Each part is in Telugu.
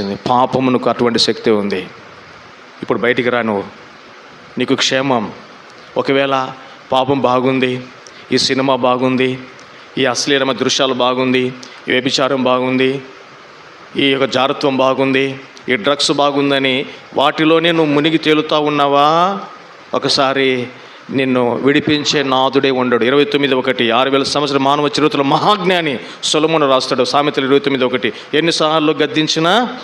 పాపమునకు అటువంటి శక్తి ఉంది. ఇప్పుడు బయటికి రా నువ్వు. నీకు క్షేమం. ఒకవేళ పాపం బాగుంది ఈ సినిమా బాగుంది ఈ అశ్లీలమ దృశ్యాలు బాగుంది ఈ వ్యభిచారం బాగుంది ఈ యొక్క జారత్వం బాగుంది ఈ డ్రగ్స్ బాగుందని వాటిలోనే నువ్వు మునిగి తేలుతా ఉన్నావా? ఒకసారి నిన్ను విడిపించే నాదుడే ఉండడు. ఇరవై తొమ్మిది ఒకటి ఆరు వేల సంవత్సరం మానవ చరిత్రలో మహాజ్ఞాని సొలమును రాస్తాడు. సామెతలు ఇరవై తొమ్మిది ఒకటి ఎన్నిసార్లు గద్దించినా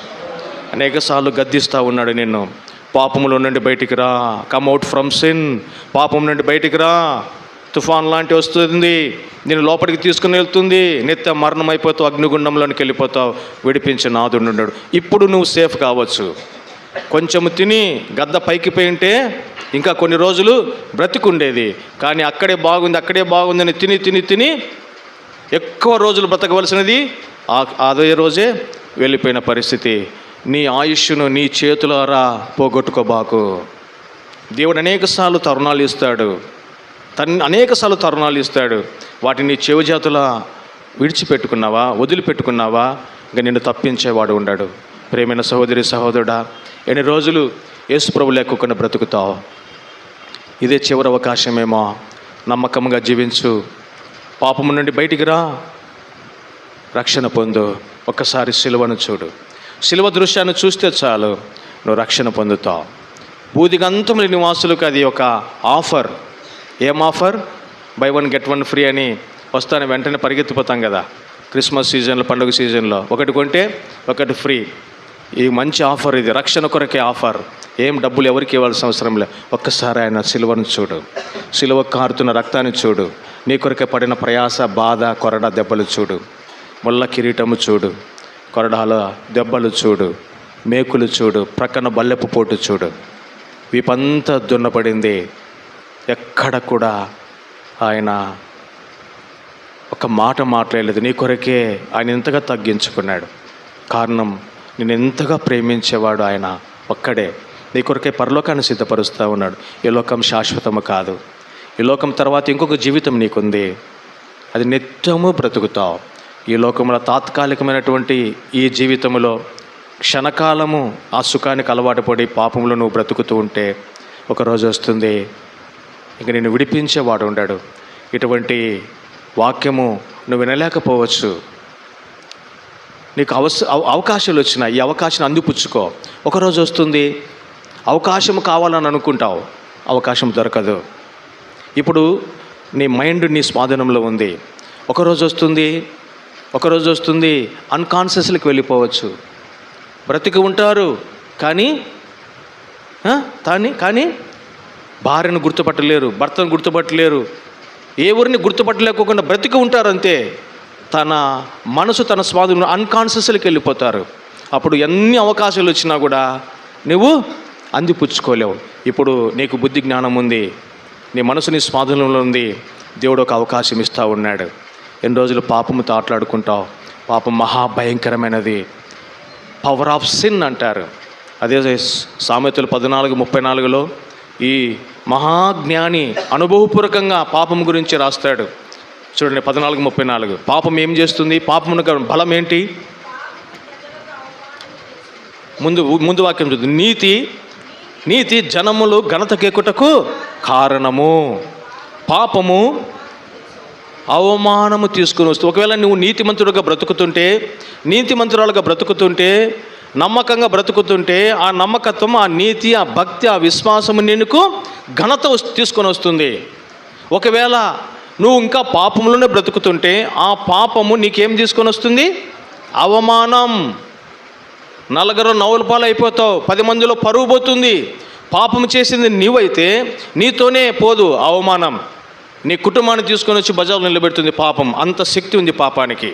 అనేక సార్లు గద్దిస్తూ ఉన్నాడు నిన్ను. పాపములో నుండి బయటికి రా. కమ్అవుట్ ఫ్రమ్ సిన్ పాపం నుండి బయటికి రా. తుఫాన్ లాంటి వస్తుంది. నేను లోపలికి తీసుకుని వెళ్తుంది. నిత్య మరణం అయిపోతావు అగ్నిగుండంలోనికి వెళ్ళిపోతావు. విడిపించి నాదుండున్నాడు ఇప్పుడు నువ్వు సేఫ్ కావచ్చు. కొంచెం తిని గద్ద పైకి పోయింటే ఇంకా కొన్ని రోజులు బ్రతికుండేది. కానీ అక్కడే బాగుంది అక్కడే బాగుందని తిని తిని తిని ఎక్కువ రోజులు బ్రతకవలసినది ఆ- అదే రోజే వెళ్ళిపోయిన పరిస్థితి. నీ ఆయుష్ను నీ చేతులారా పోగొట్టుకోబాకు. దేవుడు అనేకసార్లు తరుణాలు ఇస్తాడు. తన్ అనేకసార్లు తరుణాలు ఇస్తాడు. వాటిని చెవిజాతుల విడిచిపెట్టుకున్నావా వదిలిపెట్టుకున్నావా? ఇంకా నిన్ను తప్పించేవాడు ఉన్నాడు ప్రేమైన సహోదరి సహోదరుడా ఎన్ని రోజులు యేసుప్రభు లేకుండా బ్రతుకుతావు? ఇదే చివరి అవకాశమేమో. నమ్మకంగా జీవించు. పాపము నుండి బయటికి రా. రక్షణ పొందు. ఒక్కసారి సిలువను చూడు. సిలువ దృశ్యాన్ని చూస్తే చాలు. నువ్వు రక్షణ పొందుతావు. బూదిగంతముల నివాసులకు అది ఒక ఆఫర్. ఏం offer? Buy one get one free అని వస్తాను వెంటనే పరిగెత్తిపోతాం కదా. క్రిస్మస్ సీజన్లో పండుగ సీజన్లో. ఒకటి కొంటే ఒకటి ఫ్రీ. ఈ మంచి ఆఫర్ ఇది. రక్షణ కొరకే ఆఫర్. ఏం డబ్బులు ఎవరికి ఇవ్వాల్సిన అవసరం లే. ఒక్కసారి ఆయన సిలువను చూడు. సిలువ కారుతున్న రక్తాన్ని చూడు. నీ కొరకే పడిన ప్రయాస బాధ కొరడ దెబ్బలు చూడు. ముళ్ళ కిరీటము చూడు. కొరడాల దెబ్బలు చూడు. మేకులు చూడు. ప్రక్కన బల్లెపు పోటు చూడు. వీపంతా దున్నపడింది. ఎక్కడ కూడా ఆయన ఒక మాట మాట్లాడలేదు. నీ కొరకే ఆయన ఇంతగా తగ్గించుకున్నాడు. కారణం నేను ఎంతగా ప్రేమించేవాడు ఆయన ఒక్కడే. నీ కొరకే పరలోకాన్ని సిద్ధపరుస్తూ ఉన్నాడు. ఈ లోకం శాశ్వతము కాదు. ఈ లోకం తర్వాత ఇంకొక జీవితం నీకుంది. అది నిత్యము బ్రతుకుతావు. ఈ లోకంలో తాత్కాలికమైనటువంటి ఈ జీవితంలో క్షణకాలము ఆ సుఖానికి అలవాటు పడి పాపంలో నువ్వు బ్రతుకుతూ ఉంటే ఒకరోజు వస్తుంది. ఇంక నేను విడిపించేవాడు ఉండాడు. ఇటువంటి వాక్యము నువ్వు వినలేకపోవచ్చు. నీకు అవస అవ- అవకాశాలు వచ్చినాయి ఈ అవకాశం అందిపుచ్చుకో. ఒకరోజు వస్తుంది అవకాశం కావాలని అనుకుంటావు అవకాశం దొరకదు. ఇప్పుడు నీ మైండ్ నీ స్వాధీనంలో ఉంది. ఒకరోజు వస్తుంది ఒకరోజు వస్తుంది అన్కాన్షియస్లకు వెళ్ళిపోవచ్చు. బ్రతికి ఉంటారు కానీ దాన్ని కానీ కానీ భార్యను గుర్తుపట్టలేరు భర్తను గుర్తుపట్టలేరు ఏ ఊరిని గుర్తుపట్టలేకోకుండా బ్రతికి ఉంటారు అంతే తన మనసు తన స్వాధీనం అన్కాన్షియస్లోకి వెళ్ళిపోతారు. అప్పుడు ఎన్ని అవకాశాలు వచ్చినా కూడా నువ్వు అందిపుచ్చుకోలేవు. ఇప్పుడు నీకు బుద్ధి జ్ఞానం ఉంది. నీ మనసు నీ స్వాధీనంలో ఉంది. దేవుడు ఒక అవకాశం ఇస్తూ ఉన్నాడు. ఎన్ని రోజులు పాపముతో ఆటలాడుకుంటావు? పాపం మహాభయంకరమైనది. పవర్ ఆఫ్ సిన్ అంటారు. అదే సామెతలు పద్నాలుగు ముప్పై నాలుగులో ఈ మహాజ్ఞాని అనుభవపూర్వకంగా పాపం గురించి రాస్తాడు. చూడండి పద్నాలుగు ముప్పై నాలుగు. పాపం ఏం చేస్తుంది? పాపమునకు బలం ఏంటి? ముందు ముందు వాక్యం చూద్దాం. నీతి నీతి జనములు ఘనతకెక్కుటకు కారణము. పాపము అవమానము తీసుకుని వస్తుంది. ఒకవేళ నువ్వు నీతిమంతుడుగా బ్రతుకుతుంటే నీతిమంతురాలుగా బ్రతుకుతుంటే నమ్మకంగా బ్రతుకుతుంటే ఆ నమ్మకత్వం ఆ నీతి ఆ భక్తి ఆ విశ్వాసము నీకు ఘనత తీసుకొని వస్తుంది. ఒకవేళ నువ్వు ఇంకా పాపంలోనే బ్రతుకుతుంటే ఆ పాపము నీకేం తీసుకొని వస్తుంది? అవమానం. నలుగురు నవ్వుల పాలు అయిపోతావు పది మందిలో పరువు పోతుంది. పాపం చేసింది నీవైతే నీతోనే పోదు అవమానం. నీ కుటుంబాన్ని తీసుకొని వచ్చి బజార్లో నిలబెడుతుంది పాపం. అంత శక్తి ఉంది పాపానికి.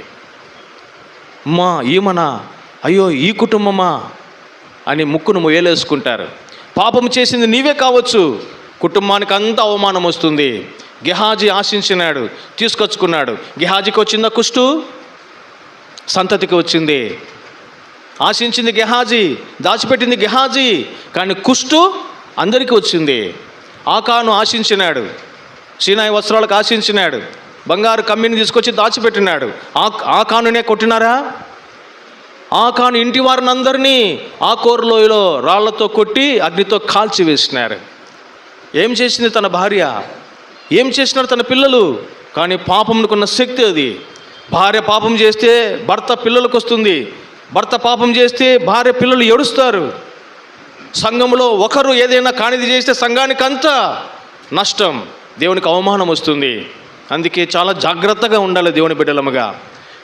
అమ్మా ఈమనా? అయ్యో ఈ కుటుంబమా? అని ముక్కును మొయ్యలేసుకుంటారు. పాపం చేసింది నీవే కావచ్చు. కుటుంబానికి అంత అవమానం వస్తుంది. గెహాజీ ఆశించినాడు తీసుకొచ్చుకున్నాడు. గెహాజీకి వచ్చిందా కుష్టు? సంతతికి వచ్చింది. ఆశించింది గెహాజీ దాచిపెట్టింది గెహాజీ కానీ కుష్టు అందరికీ వచ్చింది. ఆకాను ఆశించినాడు సీనాయి వస్త్రాలకు ఆశించినాడు బంగారు కమ్మిని తీసుకొచ్చి దాచిపెట్టినాడు. ఆ ఆ కానునే కొట్టినారా? ఆకాను ఇంటి వారిని అందరినీ ఆ కోరలోయలో రాళ్ళతో కొట్టి అగ్నితో కాల్చి వేసినారు ఏం చేసింది తన భార్య? ఏం చేసినారు తన పిల్లలు? కానీ పాపమునకున్న శక్తి అది. భార్య పాపం చేస్తే భర్త పిల్లలకు వస్తుంది భర్త పాపం చేస్తే భార్య పిల్లలు ఏడుస్తారు. సంఘంలో ఒకరు ఏదైనా కానిది చేస్తే సంఘానికి అంతా నష్టం. దేవునికి అవమానం వస్తుంది. అందుకే చాలా జాగ్రత్తగా ఉండాలి దేవుని బిడ్డలముగా.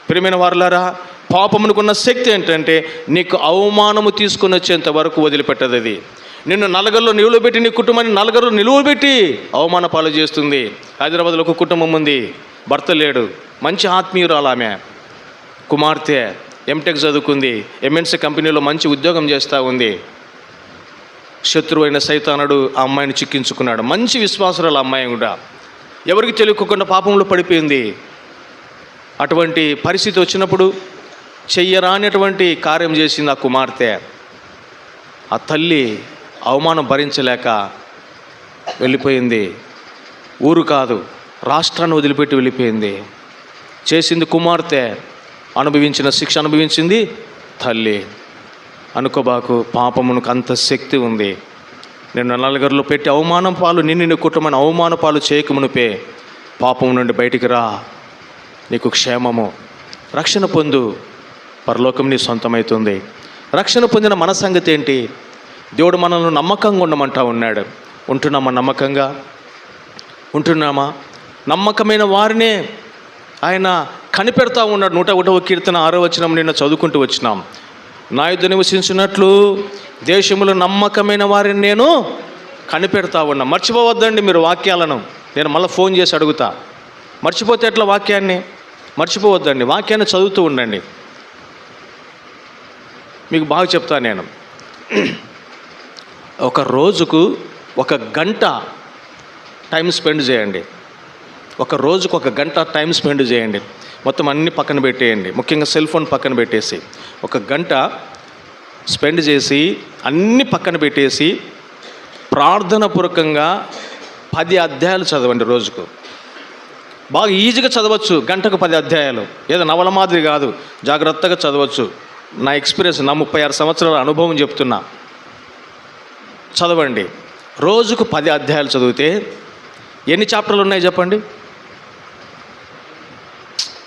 ప్రియమైన వారులారా పాపమునుకున్న శక్తి ఏంటంటే నీకు అవమానము తీసుకొని వచ్చేంత వరకు వదిలిపెట్టదు అది నిన్ను నలగల్లో నిలువబెట్టి నీ కుటుంబాన్ని నలగల్లో నిలువబెట్టి అవమాన పాలు చేస్తుంది. హైదరాబాద్లో ఒక కుటుంబం ఉంది. భర్త లేడు. మంచి ఆత్మీయురాలు ఆమె. కుమార్తె. ఎంటెక్ చదువుకుంది. ఎంఎన్సీ కంపెనీలో మంచి ఉద్యోగం చేస్తూ ఉంది. శత్రువు అయిన సైతానుడు ఆ అమ్మాయిని చిక్కించుకున్నాడు. మంచి విశ్వాసురాలు అమ్మాయి కూడా. ఎవరికి తెలియకుండా పాపంలో పడిపోయింది. అటువంటి పరిస్థితి వచ్చినప్పుడు చెయ్యరానటువంటి కార్యం చేసింది ఆ కుమార్తె. ఆ తల్లి అవమానం భరించలేక వెళ్ళిపోయింది. ఊరు కాదు రాష్ట్రాన్ని వదిలిపెట్టి వెళ్ళిపోయింది. చేసింది కుమార్తె అనుభవించిన శిక్ష అనుభవించింది తల్లి. అనుకోబాకు పాపమునకు అంత శక్తి ఉంది. నిన్ను నలుగురిలో పెట్టి అవమానం పాలు నిన్ను నీ కుటుంబాన్ని అవమాన పాలు చేయకమునిపే పాపం నుండి బయటికి రా. నీకు క్షేమము. రక్షణ పొందు. పరలోకం నీ సొంతమవుతుంది రక్షణ పొందిన మన సంగతి ఏంటి? దేవుడు మనల్ని నమ్మకంగా ఉండమంటా ఉన్నాడు. ఉంటున్నామా నమ్మకంగా? ఉంటున్నామా? నమ్మకమైన వారినే ఆయన కనిపెడతా ఉన్నాడు. నూట ఒకటవ కీర్తన ఆరో వచ్చిన నిన్న చదువుకుంటూ వచ్చినాం. నా యుద్ధ నివసించినట్లు దేశంలో నమ్మకమైన వారిని నేను కనిపెడతా ఉన్నా. మర్చిపోవద్దండి మీరు వాక్యాలను. నేను మళ్ళీ ఫోన్ చేసి అడుగుతా. మర్చిపోతే ఎట్లా వాక్యాన్ని? మర్చిపోవద్దండి. వాక్యాన్ని చదువుతూ ఉండండి. మీకు బాగా చెప్తా నేను. ఒక రోజుకు ఒక గంట టైం స్పెండ్ చేయండి. ఒక రోజుకు ఒక గంట టైం స్పెండ్ చేయండి. మొత్తం అన్ని పక్కన పెట్టేయండి. ముఖ్యంగా సెల్ ఫోన్ పక్కన పెట్టేసి ఒక గంట స్పెండ్ చేసి అన్ని పక్కన పెట్టేసి ప్రార్థనపూర్వకంగా పది అధ్యాయాలు చదవండి రోజుకు. బాగా ఈజీగా చదవచ్చు. గంటకు పది అధ్యాయాలు. ఏదో నవల మాదిరి కాదు. జాగ్రత్తగా చదవచ్చు. నా ఎక్స్పీరియన్స్ నా ముప్పై ఆరు సంవత్సరాల అనుభవం చెప్తున్నా. చదవండి. రోజుకు పది అధ్యాయాలు చదివితే ఎన్ని చాప్టర్లు ఉన్నాయి చెప్పండి?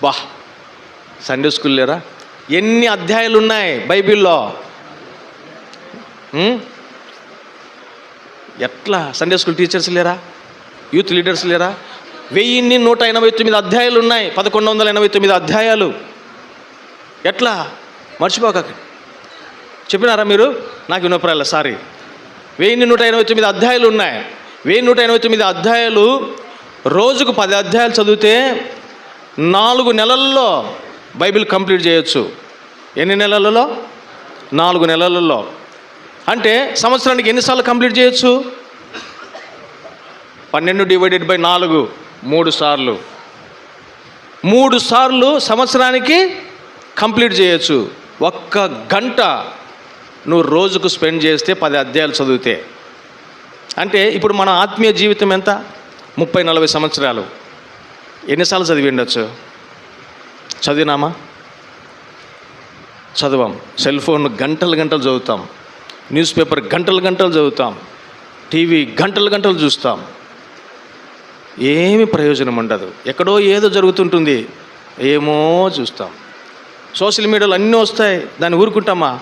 వాహ్! సండే స్కూల్ లేరా? ఎన్ని అధ్యాయాలు ఉన్నాయి బైబిల్లో? ఎట్లా? సండే స్కూల్ టీచర్స్ లేరా? యూత్ లీడర్స్ లేరా? వెయ్యిన్ని నూట ఎనభై తొమ్మిది అధ్యాయాలు ఉన్నాయి. పదకొండు వందల ఎనభై తొమ్మిది అధ్యాయాలు. ఎట్లా? మర్చిపోక. చెప్పినారా మీరు? నాకు వినపరాల సారీ వెయ్యి నూట ఎనభై తొమ్మిది అధ్యాయాలు ఉన్నాయి. వెయ్యి నూట ఎనభై తొమ్మిది అధ్యాయాలు రోజుకు పది అధ్యాయాలు చదివితే నాలుగు నెలల్లో బైబిల్ కంప్లీట్ చేయొచ్చు. ఎన్ని నెలలలో? నాలుగు నెలలలో. అంటే సంవత్సరానికి ఎన్నిసార్లు కంప్లీట్ చేయొచ్చు? పన్నెండు డివైడెడ్ బై నాలుగు మూడు సార్లు. మూడు సార్లు సంవత్సరానికి కంప్లీట్ చేయొచ్చు. ఒక్క గంట నువ్వు రోజుకు స్పెండ్ చేస్తే పది అధ్యాయాలు చదివితే. అంటే ఇప్పుడు మన ఆత్మీయ జీవితం ఎంత? ముప్పై నలభై సంవత్సరాలు. ఎన్నిసార్లు చదివి ఉండొచ్చు? చదివినామా? చదవం. సెల్ ఫోన్ గంటలు గంటలు చదువుతాం. న్యూస్ పేపర్ గంటలు గంటలు చదువుతాం. టీవీ గంటలు గంటలు చూస్తాం. ఏమి ప్రయోజనం ఉండదు. ఎక్కడో ఏదో జరుగుతుంటుంది. ఏమో చూస్తాం. సోషల్ మీడియాలో అన్నీ వస్తాయి. దాన్ని ఊరుకుంటామా?